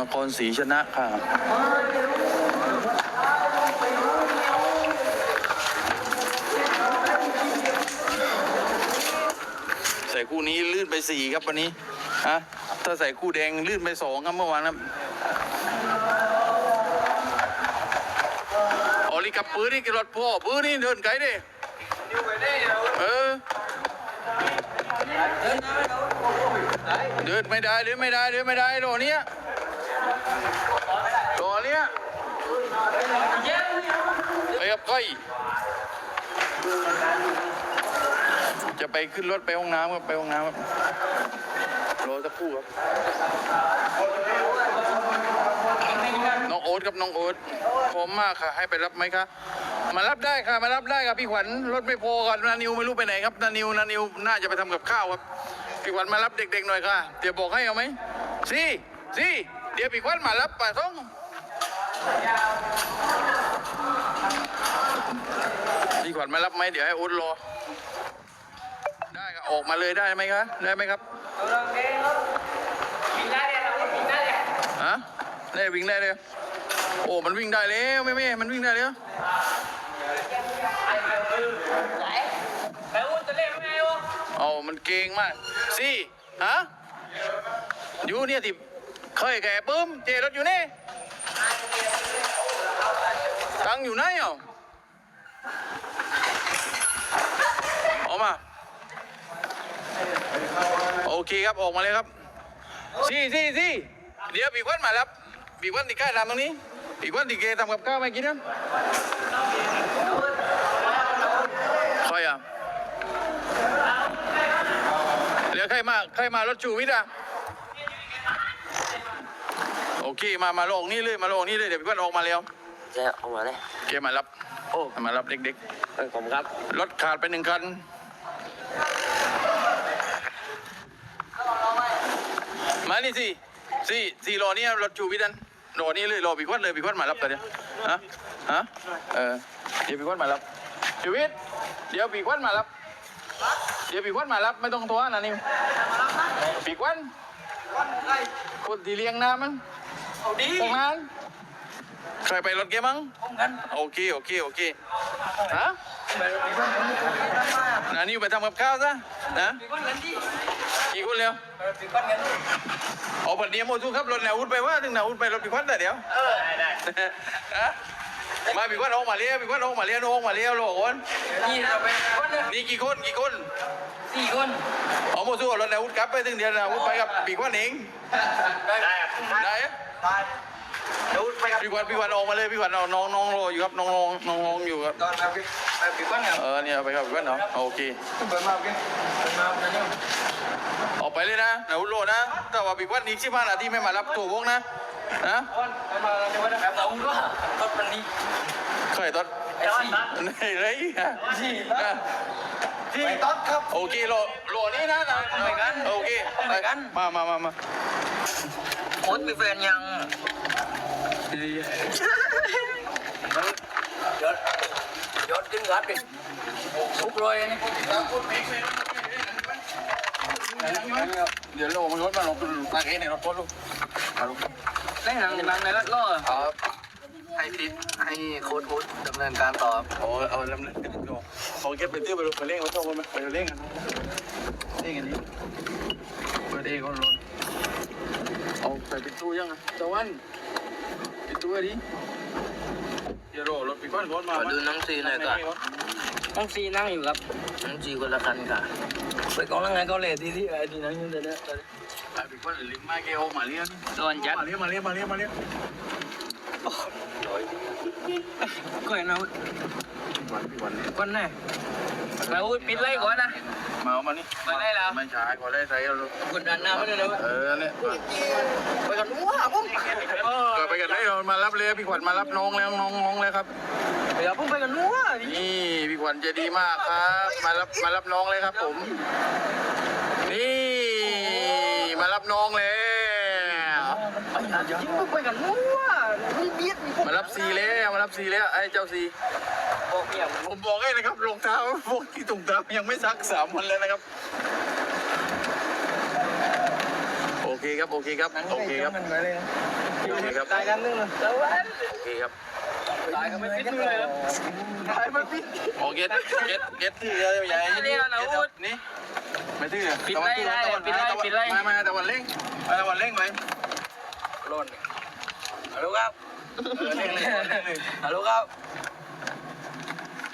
นครศรีชนะค่ะใส่คู่นี้ลื่นไปสี่ครับวันนี้ฮะถ้าใส่คู่แดงลื่นไปสองครับเมื่อวานครับออลิกับปืนนี่กรถพ่อปืนนี่เดินไกลดิเออ เดินไม่ได้เดินไม่ได้เดินไม่ได้โดเนี้ยโดเนี้ยไปกับใครจะไปขึ้นรถไปห้องน้ำครับไปห้องน้ำครับรอสักครู่ครับน้องโอ๊ตครับน้องโอ๊ตพร้อมมากค่ะ ให้ไปรับไหมคะ มารับได้ค่ะมารับได้ครับพี่ขวัญรถไม่พอกันนานิวไม่รู้ไปไหนครับนานิวนานิวน่าจะไปทำกับข้าวครับพี่ขวัญมารับเด็กๆหน่อยค่ะเดี๋ยวบอกให้เอาไหมสิสิเดี๋ยวพี่ขวัญมารับป่าท้องพี่ขวัญมารับไหมเดี๋ยวให้อุ๊ดรอได้ครับออกมาเลยได้ไหมคะได้ไหมครับฮะได้วิ่งได้เลยโอ้มันวิ่งได้แล้วแม่แม่มันวิ่งได้แล้ว เอามันเก่งมากสิฮะอยู่เนี่ยที่เคยแก่ปื้มเจรถอยู่นี่ตังอยู่ไหนอะออกมา โอเคครับออกมาเลยครับสิสิสิเดี๋ยวปีกวันมารับปีกวันที่ใกล้ทำตรงนี้ปีกวันที่เกทำกับข้าวมากินนะใครอะ เหลือใคร มา ใครมารถชูวิทย์อะโอเคมา มาลงนี่เลยมาลงนี่เลยเดี๋ยวพี่ก้อนออกมาแล้วจะออกมาเลยเกมารับโอ้มารับเด็กเออผมครับๆรถขาดไปหนึ่งคันมานี่สิสิสิรอนี่รถชูวิทย์นั่นรอนี่เลยรอพี่ก้อนเลยพี่ก้อนมารับตอนเนี้ยฮะฮะเออเดี๋ยวพี่ก้อนมารับชูวิทย์เดี๋ยวพี่ก้อนมารับ เดี๋ยวพี่ก้อนมารับไม่ต้องโทรนะนิวพี่ก้อนคนที่เลี้ยงน้ำมั้งเอาดีตรงนั้นเคยไปรถเกมมั้งผมกันโอเคโอเคโอเคฮะนานี่ไปทำกับข้าวซะนะปีก้อนกันดิกี่คนเร็วปีก้อนกันเอาบัตรเดียวโมทุครับรถแนวอุ้นไปว่าถึงแนวอุ้นไปรถปีควันแต่เดี๋ยวเออได้ได้ฮะ มาปีควันออกมาเลี้ยวปีควันออกมาเลี้ยวออกมาเลี้ยวโลกคนนี่เราไปก้อนหนึงนี่กี่คนกี่คนสี่คนเอาโมทุเอารถแนวอุ้นกลับไปถึงเดียวแนวอุ้นไปกับปีควันเองได้ได้ได้อะได้เดี๋ยวไปกับพี่ควันพี่ควันออกมาเลยพี่วันเอาน้องน้องรออยู่ครับน้องน้องน้องน้องอยู่ครับตอนไปไปปีก้อนกันเออเนี่ยไปกับปีควันเหรอโอเคเปิดมาโอเคเปิดมาเนี่ยออกไปเลยนะหนาวุโรนะแต่ว่าปีกวันอีกสิบห้านาทีไม่มารับตัววงนะนะ เคยตดไอ้สี่ไหนไรอะสี่อะที่ต้นครับโอเคโลโลนี้นะนะไปกันโอเคไปกันมามามามาโอ๊ตมีแฟนยังยศยศขึ้นรับดิทุกรอยนี่เดี๋ยวโลมันรถมาลงตากเองในรถรถลูกมาลูกเล่นหนังในบ้านในรถล่อครับ ให้พิษให้โค้ดโค้ดดำเนินการต่อโอ้เอาลำเล่นกันก่อนเอาเก็บไปตื้อไปลูกไปเล่นมาโต้กันไหมไปเล่นกันเล่นกันดิเปิดเองก่อนรถเอาใส่ปิดตู้ยังอะตะวันปิดตู้ดิเดี๋ยวรอรถปีกวันก่อนมาขอดูน้องซีหน่อยก่อนน้องซีนั่งอยู่ครับน้องซีคนละคันค่ะไปกองลังไงก็เลยที่ที่ไอ้ที่นั่งอยู่เดี๋ยวนี้ไอ้ปีกวันลิ้มมาเกี่ยวมาเลี้ยงโดนจัดมาเลี้ยงมาเลี้ยงมาเลี้ยงมาเลี้ยง ก็เห็นเอาวันปีกวันเนี่ยคนแน่ไปอุ้ยปิดไล่ก่อนนะมาเอามานี่ไปได้แล้วไม่ใช่ขอได้ใส่เอาลูกกดดันหน้าไม่ได้เลยเออเนี่ยไปกันว้าผมเกิดไปกันได้เรามารับเลยพี่ขวัญมารับน้องแล้วน้องน้องแล้วครับเดี๋ยวผมไปกันนัวดินี่พี่ขวัญใจดีมากครับ มารับมารับน้องเลยครับผม นี่มารับน้องแล้วจริงผมไปกันนัว มีเบียดมีพวกมารับซีแล้วมารับซีแล้วไอ้เจ้าซีบอกเนี่ยผมบอกให้นะครับรองเท้าพวกที่ถุงเท้ายังไม่ซักสามวันเลยนะครับ โอเคเคครับโอเคครับโอเคครับมันไปเลยโอเคครับตายกันนึงเลยแล้ววันโอเคครับตายกันไม่พิษเลยครับตายไม่พิษโอเคเก็ตเก็ตที่เยอะใหญ่เรียกนะพูดนี่ไม่ที่ปิดไล่ได้ปิดไล่ปิดไล่มามาแต่วันเร่งมาแต่วันเร่งไปร่น ฮัลโหลครับฮัลโหลครับ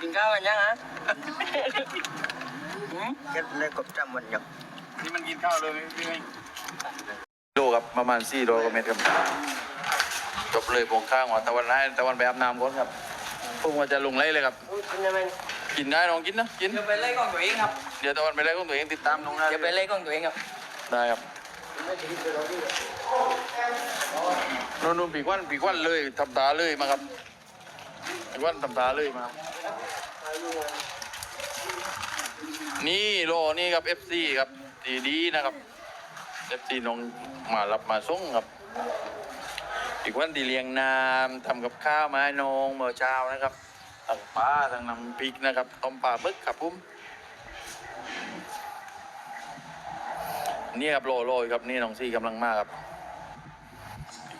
กินข้าวกันยังฮะเก็บเลยกบจำวันยังนี่มันกินข้าวเลยพี่ไม่โลครับประมาณ4โลกว่าเมตรครับจบเลยโปงข้างหัวตะวันให้ตะวันไปอาบน้ำก่อนครับพวกมันจะลงไล่เลยครับ กินยังไงกินได้ลองกินนะกินจะไปไล่กล้องตัวเองครับเดี๋ยวตะวันไปไล่ของตัวเองติดตามลงนะจะไปไล่กล้องตัวเองครับ ได้ครับ นู่นนปีกวันปีกวันเลยทำตาเลยมาครับปีกวันทำตาเลยมา นี่โลนี่ครับ FC ครับดีดีนะครับ FC น้องมารับมาส่งครับอีกวันที่เลียงน้ำทำกับข้าวมาให้น้องเมื่อเช้านะครับทั้งปลาทั้งน้ำพริกนะครับต้มปลาบึกครับผมนี่ครับโลโลครับนี่น้องซี่กำลังมากครับ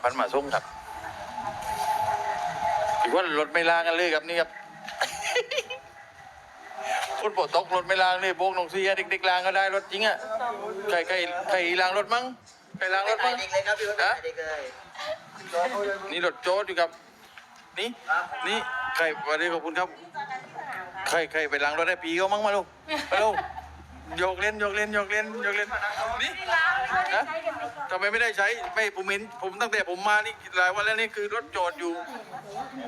อีกวันมาส่งครับอีกวันรถไม่ล้างกันเลยครับนี่ครับคนปวดตกรถไม่ล้างเลยโบกน้องซี่ให้เด็กๆล้างก็ได้รถจริงอะใครใครใครล้างรถมั้งใครล้างรถมั้งเด็กเลยครับพี่คนฮะเด็กเลยนี่รถโจ๊ดอยู่ครับ นี่นี่ใครวันนี้ขอบคุณครับ ใครใครไปล้างรถให้ปีเขามั้งมาลูกมาลูก โยกเล่นโยกเล่นโยกเล่นโยกเล่นนี่ฮะทำไมไม่ได้ใช้ไม่ผมเห็นผมตั้งแต่ผมมานี่หลายวันแล้วนี่คือรถจอดอยู่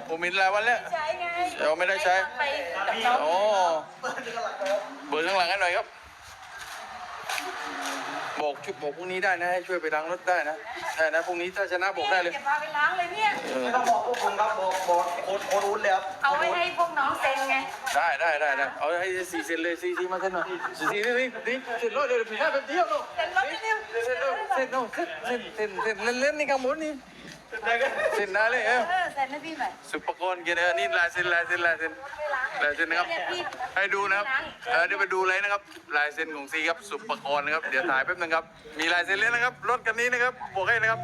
ผมเห็นหลายวันแล้วใช้ไงเราไม่ได้ใช้ไปกับน้องโอ้เบอร์ข้างหลังให้หน่อยครับ บอกชุดบอกพรุ่งนี้ได้นะให้ช่วยไปล้างรถได้นะได้นะพรุ่งนี้ถ้าชนะบอกได้เลยจะพาไปล้างเลยเนี่ยเออไม่ต้องบอกพวกผมครับบอกบอกโค้ดโค้ดอุ้นเลยครับเอาไว้ให้พวกน้องเซ็นไง ได้ได้ได้ได้เอาให้สี่เซนเลยสี่สี่มาเส้นหน่อยสี่สี่นี่นี่นี่เส้นรถเดี๋ยวผิดได้แบบเดียวเนาะเซ็นรถนิดเดียวเส้นเนาะเส้นเนาะเส้นเส้นเส้นเส้นเล่นเล่นนี่ข้างบนนี่เส้นได้เลยเออ เซ็นให้พี่หน่อยสุปกรณ์เกียร์นี่ลายเส้นลายเส้นลายเส้นลายเส้นนะครับ ให้ดูนะครับเออเดี๋ยวไปดูเลยนะครับลายเส้นของซีครับสุปกรณ์นะครับเดี๋ยวถ่ายแป๊บนึงครับมีลายเส้นเลยนนะครับรถคันนี้นะครับบอกให้นะครับ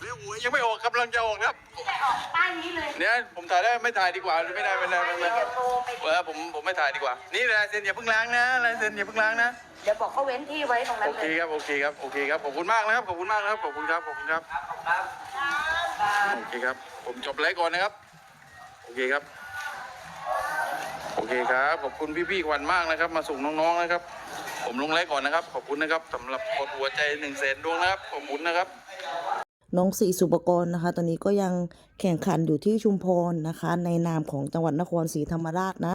เลี้ยวหัวยังไม่ออกกำลังจะออกนะครับแต่ออกป้ายนี้เลยเนี่ยผมถ่ายได้ไม่ถ่ายดีกว่าไม่ได้ไม่ได้ไม่ได้เดี๋ยวโทรไปเออผมผมไม่ถ่ายดีกว่า นี่ลายเซ็นอย่าเพิ่งล้างนะลายเซ็นอย่าเพิ่งล้างนะเดี๋ยวบอกเขาเว้นที่ไว้ตรงนั้โอเคเลยครับโอเคครับโอเคครับขอบคุณมากนะครับขอบคุณมากนะครับขอบคุณครับขอบคุณครับ โอเคครับ ผมจบไลฟ์ก่อนนะครับ โอเคครับ โอเคครับ ขอบคุณพี่ๆขวัญมากนะครับ มาส่งน้องๆนะครับ ผมลงไลฟ์ก่อนนะครับ ขอบคุณนะครับสำหรับกดหัวใจหนึ่งแสนดวงนะครับ ขอบคุณนะครับน้องสีสุปกรณ์นะคะ ตอนนี้ก็ยังแข่งขันอยู่ที่ชุมพรนะคะ ในนามของจังหวัดนครศรีธรรมราชนะ